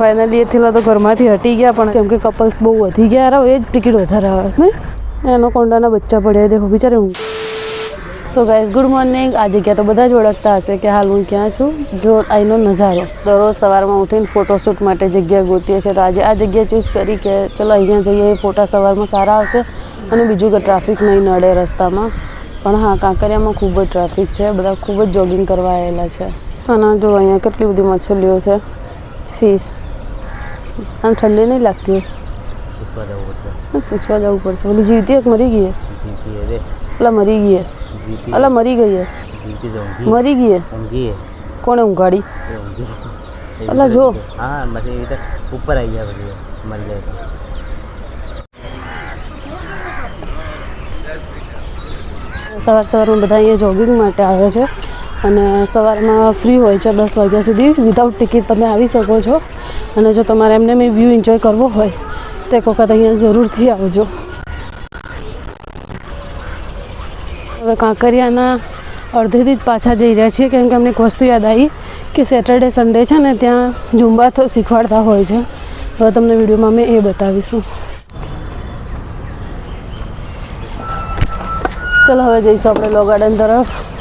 Finally એ થયેલા તો ઘરમાંથી હટી ગયા, પણ કેમ કે કપલ્સ બહુ વધી ગયા. રહો એ જ ટિકિટ વધારે આવે છે ને? એનો કોંડાના બચ્ચા પડ્યા દેખો, બિચારે હું સો ગાઈઝ ગુડ મોર્નિંગ આ જગ્યા તો બધા જ ઓળખતા હશે કે હાલ હું ક્યાં છું. જો અહીંનો નજારો. દરરોજ સવારમાં ઉઠીને ફોટોશૂટ માટે જગ્યા ગોતીએ છીએ. તો આજે આ જગ્યા ચૂઝ કરી કે ચલો અહીંયા જઈએ ફોટા સવારમાં સારા આવશે અને બીજું કે ટ્રાફિક નહીં નડે રસ્તામાં. પણ હા, કાંકરિયામાં ખૂબ જ ટ્રાફિક છે. બધા ખૂબ જ જોગિંગ કરવા આવેલા છે. અને જો અહીંયા કેટલી બધી મછલીઓ છે. ફિશ આમ ઠંડી નહીં લાગતી પૂછવા જવું પડશે પૂછવા જવું પડશે ઓલી જીવતી એક મરી ગઈ જીતી રે પેલા મરી ગઈ હે. જીતી અલા મરી ગઈ હે. જીતી તો ઊંઘી મરી ગઈ હે. ઊંઘી કોણે ઉગાડી એ ઊંઘી એવી અલા, રીતે જો. ઊંઘી. હા પછી એવી રીતે ઉપર આવી જાય પછી મરી જાય તો સવાર સવારમાં બધા અહીંયા જોગિંગ માટે આવે છે અને સવારમાં ફ્રી હોય છે દસ વાગ્યા સુધી. વિધાઉટ ટિકિટ તમે આવી શકો છો. અને જો તમારે એમને મેં વ્યૂ એન્જોય કરવો હોય, તો એક વખત અહીંયા જરૂરથી આવજો. હવે કાંકરિયાના અડધેથી જ પાછા જઈ રહ્યા છીએ, કેમ કે અમને એક વસ્તુ યાદ આવી કે સેટરડે સન્ડે છે ને, ત્યાં ઝુંબા શીખવાડતા હોય છે. હવે તમને વિડીયોમાં અમે એ બતાવીશું. ચલો, હવે જઈશું આપણે લો ગાર્ડન તરફ.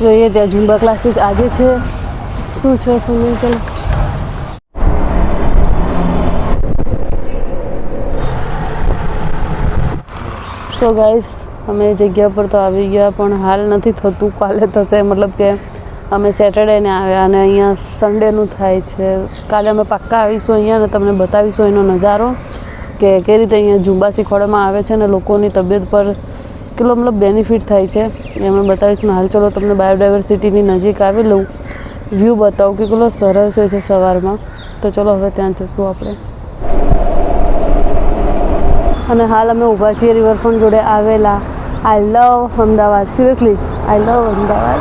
જોઈએ, ત્યાં ઝુંબા ક્લાસીસ આજે છે. શું છે શું નહીં ચલો. તો ગાઈસ અમે જગ્યા પર તો આવી ગયા, પણ હાલ નથી થતું. કાલે થશે, મતલબ કે અમે સેટરડેને આવ્યા અને અહીંયા સન્ડેનું થાય છે. કાલે અમે પાક્કા આવીશું અહીંયા અને તમને બતાવીશું એનો નજારો કે કઈ રીતે અહીંયા ઝુંબા શીખવાડવામાં આવે છે અને લોકોની તબિયત પર કેટલો મતલબ બેનિફિટ થાય છે. એ અમે બતાવીશું હાલ ચલો તમને બાયોડાયવર્સિટીની નજીક આવી લઉં. વ્યૂ બતાવું કે કેટલો સરસ હોય છે સવારમાં. તો ચલો હવે ત્યાં જશું આપણે. અને હાલ અમે ઊભા છીએ રિવરફ્રન્ટ જોડે આવેલા. I love Ahmedabad. Seriously I love Ahmedabad.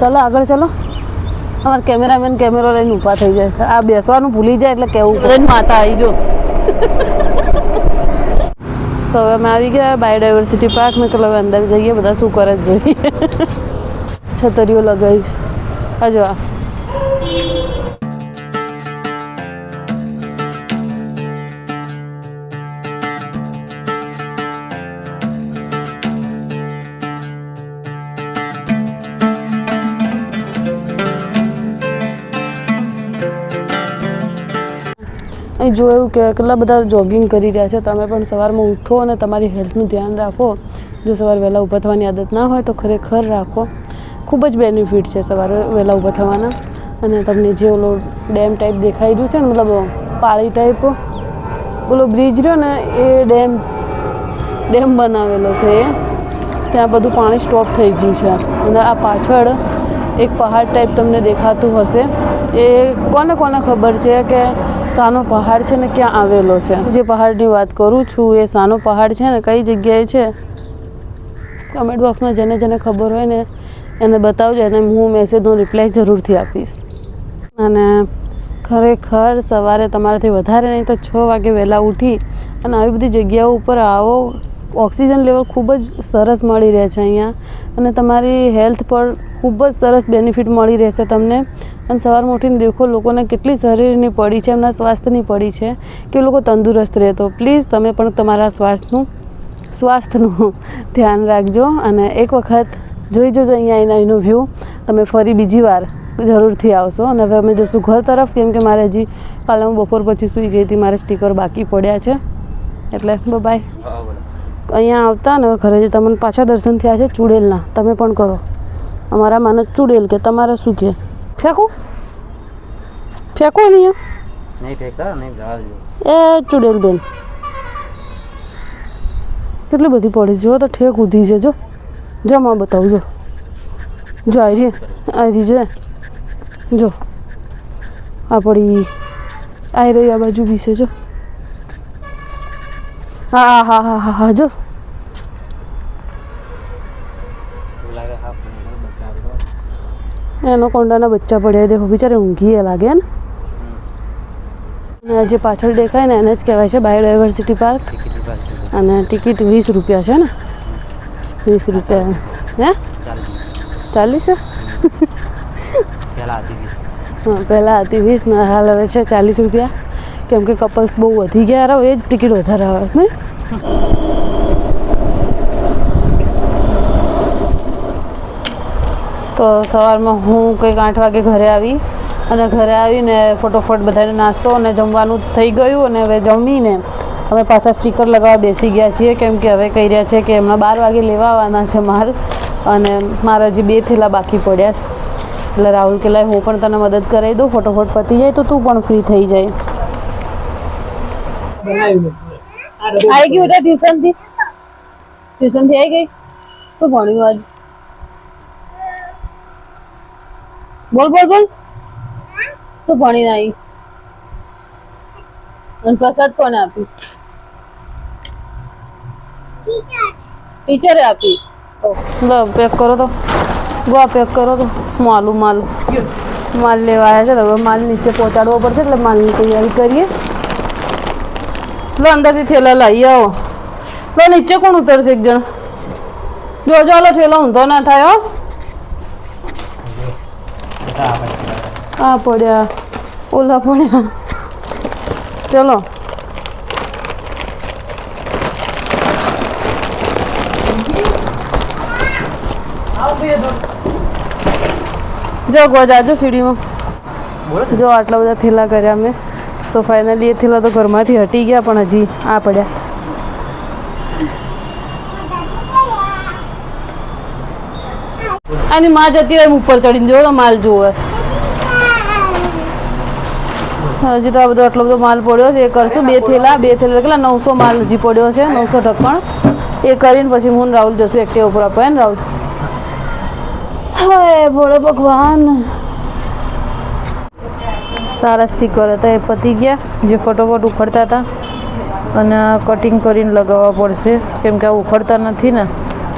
ચલો આગળ ચલો. અમારા કેમેરામેન કેમેરો લઈને ઊભા થઈ જાય છે. આ બેસવાનું ભૂલી જાય એટલે કેવું માતા આવી જો સો હવે અમે આવી ગયા બાયોડાયવર્સિટી પાર્ક ને ચલો હવે અંદર જઈએ, બધા શું કરે છે જોઈએ. છતરીઓ લગાવીશ. આ જો આ. અહીં જોયું કે કેટલા બધા જોગિંગ કરી રહ્યા છે, તમે પણ સવારમાં ઉઠો અને તમારી હેલ્થનું ધ્યાન રાખો. જો સવારે વહેલા ઊભા થવાની આદત ના હોય તો ખરેખર રાખો. ખૂબ જ બેનિફિટ છે સવારે વહેલા ઊભા થવાના. અને તમને જે ઓલો ડેમ ટાઈપ દેખાઈ રહ્યું છે ને, મતલબ પાળી ટાઈપ ઓલો બ્રિજ રહ્યો ને, એ ડેમ ડેમ બનાવેલો છે એ. ત્યાં બધું પાણી સ્ટોપ થઈ ગયું છે. અને આ પાછળ એક પહાડ ટાઈપ તમને દેખાતું હશે. એ કોને કોને ખબર છે કે સાનો પહાડ છે ને ક્યાં આવેલો છે? હું જે પહાડની વાત કરું છું, એ સાનો પહાડ છે ને, કઈ જગ્યાએ છે? કમેન્ટ બોક્સમાં જેને જેને ખબર હોય ને, એને બતાવજો અને હું મેસેજનો રિપ્લાય જરૂરથી આપીશ. અને ખરેખર સવારે તમારાથી વધારે નહીં તો છ વાગે વહેલા ઉઠી અને આવી બધી જગ્યાઓ ઉપર આવો. ઓક્સિજન લેવલ ખૂબ જ સરસ મળી રહે છે અહીંયા. અને તમારી હેલ્થ પર ખૂબ જ સરસ બેનિફિટ મળી રહેશે તમને. અને સવારમાં ઉઠીને દેખો લોકોને કેટલી શરીરની પડી છે એમના સ્વાસ્થ્યની પડી છે કે લોકો તંદુરસ્ત રહે તો પ્લીઝ તમે પણ તમારા સ્વાસ્થ્યનું સ્વાસ્થ્યનું ધ્યાન રાખજો અને એક વખત જોઈ જોજો અહીંયા એના એનો વ્યૂ તમે ફરી બીજી વાર જરૂરથી આવશો. અને હવે અમે જઈશું ઘર તરફ કેમ કે મારે હજી કાલે હું બપોર પછી સૂઈ ગઈ હતી મારે સ્ટીકર બાકી પડ્યા છે. એટલે બાય અહીંયા આવતા ને ઘરે જે તમને પાછા દર્શન થયા છે ચૂડેલના. તમે પણ કરો. અમારા માને ચૂડેલ કે તમારે શું કે? ફેંકું? ફેંકો નહીં નહીં ફેંકતા નહીં એ ચૂડેલ બેન. કેટલી બધી પડી જો તો ઠેક ઉધી છે જો. જો માં બતાવું જો. જો આવી રે આવી જો જો. આ પડી આવી રહી આ બાજુ બી છે જો. હા હા હા હા હા જો એવું લાગે હા પણ બચાવ એનો કોંડાના બચ્ચા પડ્યા દેખો બિચારે ઊંઘી એ લાગે ને અને જે પાછળ દેખાય ને એને જ કહેવાય છે બાયોડાયવર્સિટી પાર્ક અને ટિકિટ વીસ રૂપિયા છે ને વીસ રૂપિયા હે ચાલીસ હા પહેલાં હતી વીસ ને હાલ હવે છે ચાલીસ રૂપિયા કેમ કે કપલ્સ બહુ વધી ગયા રહો એ જ ટિકિટ વધારે આવે છે ને તો સવારમાં હું કંઈક આઠ વાગે ઘરે આવી અને ઘરે આવીને ફટોફટ બધાને નાસ્તો અને જમવાનું થઈ ગયું અને હવે જમીને અમે પાછા સ્ટીકર લગાવવા બેસી ગયા છીએ કેમ કે હવે કહી રહ્યા છે કે એમના બાર વાગે લેવા આવવાના છે માલ અને મારા હજી બે થેલા બાકી પડ્યા છે. એટલે રાહુલ કે લાય હું પણ તને મદદ કરાવી દઉં ફટોફટ પતી જાય તો તું પણ ફ્રી થઈ જાય. આવી ગયું બેટા ટ્યુશનથી ટ્યુશનથી આવી ગઈ? શું ભણ્યું આજ? બોલ બોલ બોલ. શું ભણીને આવી અને પ્રસાદ કોને આપ્યું ટીચરે. આપી. લો પેક કરો તો. ગોવા પેક કરો તો. માલું માલ. માલ લેવા આવ્યા છે હવે માલ નીચે પહોંચાડવો પડશે એટલે માલની તૈયારી કરીએ. લો અંદરથી થેલા લઈ આવો. લો નીચે કોણ ઉતરશે એક જણ? જો ચાલો થેલો ઊંધો ના થાય હો. આ પડ્યા ઓલા પડ્યા. ચલો. જો ગો જાજો સીડીમાં. જો આટલા બધા થેલા કર્યા મેં સો ફાઇનલી એ થેલા તો ઘરમાંથી હટી ગયા પણ હજી આ પડ્યા. આની માં જતી હોય ઉપર ચડીને જોવો માલ જોવે હજી તો આ બધો આટલો બધો માલ પડ્યો છે, એ કરશું. બે થેલા બે થેલા કેટલા? નવસો માલ હજી પડ્યો છે, નવસો ઢક્કણ. એ કરીને પછી હું રાહુલ જશું એક્ટિવા ઉપર આપવા. ને રાહુલ? હાય, ભોળો ભગવાન. સારા સ્ટીકર હતા, એ પતી ગયા. જે ફટોફટ ઉખડતા હતા. અને કટિંગ કરીને લગાવવા પડશે. કેમ કે આ ઉખડતા નથી ને.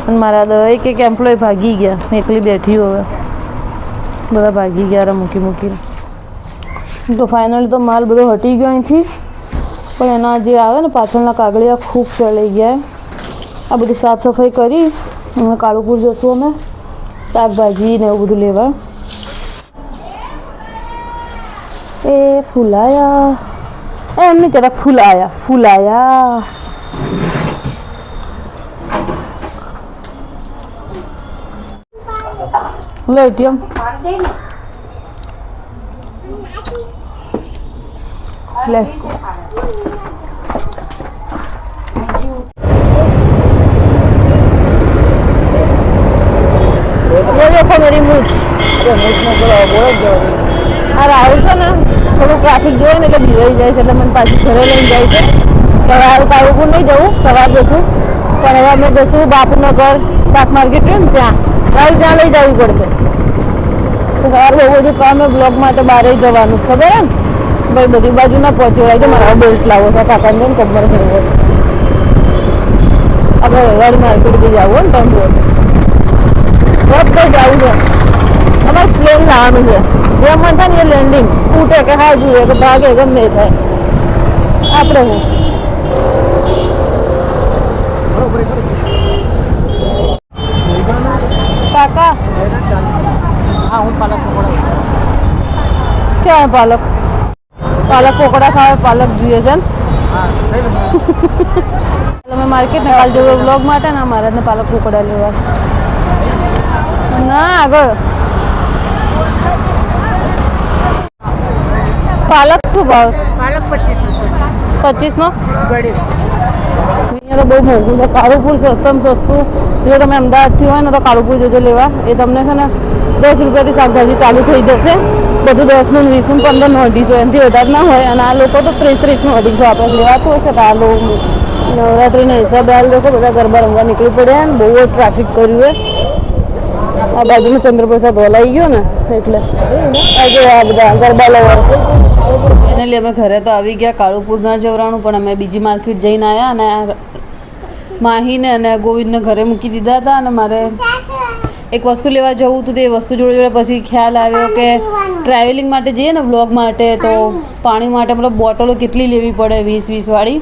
અને મારા દ- એક એક એમ્પ્લોય ભાગી ગયા. એકલી બેઠી હવે. બધા ભાગી ગયા મૂકી મૂકીને. તો ફાઇનલી તો માલ બધો હટી ગયો અહીંથી. પણ એના જે આવે ને પાછળના કાગળિયા ખૂબ ચડી ગયા આ બધી સાફ સફાઈ કરી. અમે કાળુપુર જશું અમે. શાકભાજી ને એવું બધું લેવા. એ ફૂલાયા. એમ નહીં કહેતા ફૂલાયા. ફૂલાયા. લઈ દઉં. લેસ દેખો મારી મૂછ આ રાહુલ છે ને થોડું ટ્રાફિક જોયે ને એટલે ભીવાઈ જાય છે એટલે મને પાછી ઘરે લઈને જાય છે. સવારે કાળુપુર નહીં જવું સવાર જશું. પણ હવે અમે જશું બાપુનગર. શાક માર્કેટ રહ્યું ને ત્યાં રાહુલ ત્યાં લઈ જવી પડશે. તો સવાર બહુ બધું કામ એ બ્લોગ માટે બહાર જવાનું છે, ખબર ને ભાઈ, બધી બાજુ ના પહોંચી વળાય. છે મારા બેલ્ટ લાવો છે, કાકાને જોઈને કમર ફેરવો આપણે રવિવારે માર્કેટ બી જવું હોય ને ટેમ્પો બધે જવું છે. અમારે પ્લેન લાવવાનું છે. જેમ મન થાય ને એ લેન્ડિંગ તૂટે કે હા, જુએ કે ભાગે ગમે થાય. આપણે હું? કાકા? હા હું પાલક પકોડા હે પાલક? પાલક પકોડા ખાવા પાલક જોઈએ છે તમે માર્કેટ ને કાલ જેવો બ્લોગ માટે ને મારે ને પાલક પકોડા લેવા ના આગળ. પાલક શું ભાવ? પાલક પચીસ પચીસ નો ગળી અહીંયા તો બહુ મોંઘું છે. કાળુપુર સસ્તામાં સસ્તું. જો તમે અમદાવાદથી હોય ને તો કાળુપુર જોજો લેવા. એ તમને છે ને દસ રૂપિયાથી શાકભાજી ચાલુ થઈ જશે. બધું દસનું વીસનું, પંદરનું અઢીસો એનાથી વધારે ના હોય. અને આ લોકો તો ત્રીસ ત્રીસનું અઢીસો આપણે. લેવાતું હશે આ લોકો નવરાત્રિના હિસાબે આ લોકો બધા ગરબા રમવા નીકળી પડ્યા ને. બહુ જ ટ્રાફિક કર્યું છે. આ બાજુમાં ચંદ્રપ્રસાદ આવી ગયો ને. એટલે આ બધા ગરબા લવર ફાઇનલી અમે ઘરે તો આવી ગયા, કાળુપુર ના જવરાણું, પણ અમે બીજી માર્કેટ જઈને આવ્યા અને માહીને અને ગોવિંદને ઘરે મૂકી દીધા હતા અને મારે એક વસ્તુ લેવા જવું હતું તે વસ્તુ જોડે જોડે પછી ખ્યાલ આવ્યો કે ટ્રાવેલિંગ માટે જઈએ ને બ્લોગ માટે, તો પાણી માટે મતલબ બોટલો કેટલી લેવી પડે વીસ વીસવાળી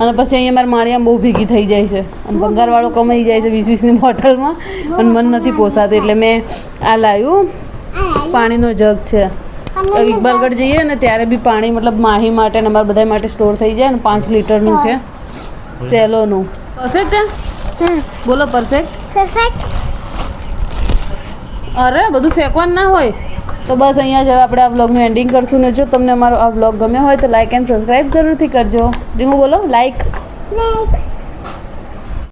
અને પછી અહીંયા મારા માળિયામાં બહુ ભેગી થઈ જાય છે. અને ભંગારવાળો કમાઈ જાય છે વીસ વીસની બોટલમાં અને મન નથી પોસાતું. એટલે મેં આ લાવ્યું પાણીનો જગ છે. ઇકબાલગઢ જઈએ ને ત્યારે બી પાણી મતલબ માહી માટે ને અમારા બધા માટે સ્ટોર થઈ જાય ને પાંચ લીટરનું છે. સેલોનું. પરફેક્ટ બોલો પરફેક્ટ પરફેક્ટ અરે બધું ફેંકવાનું ના હોય. તો બસ અહીંયા જ હવે આપણે આ વ્લોગનું એન્ડિંગ કરશું ને જો તમને અમારો આ વ્લોગ ગમ્યો હોય તો લાઇક એન્ડ સબસ્ક્રાઈબ જરૂરથી કરજો. ધીમું બોલો લાઇક લાઈક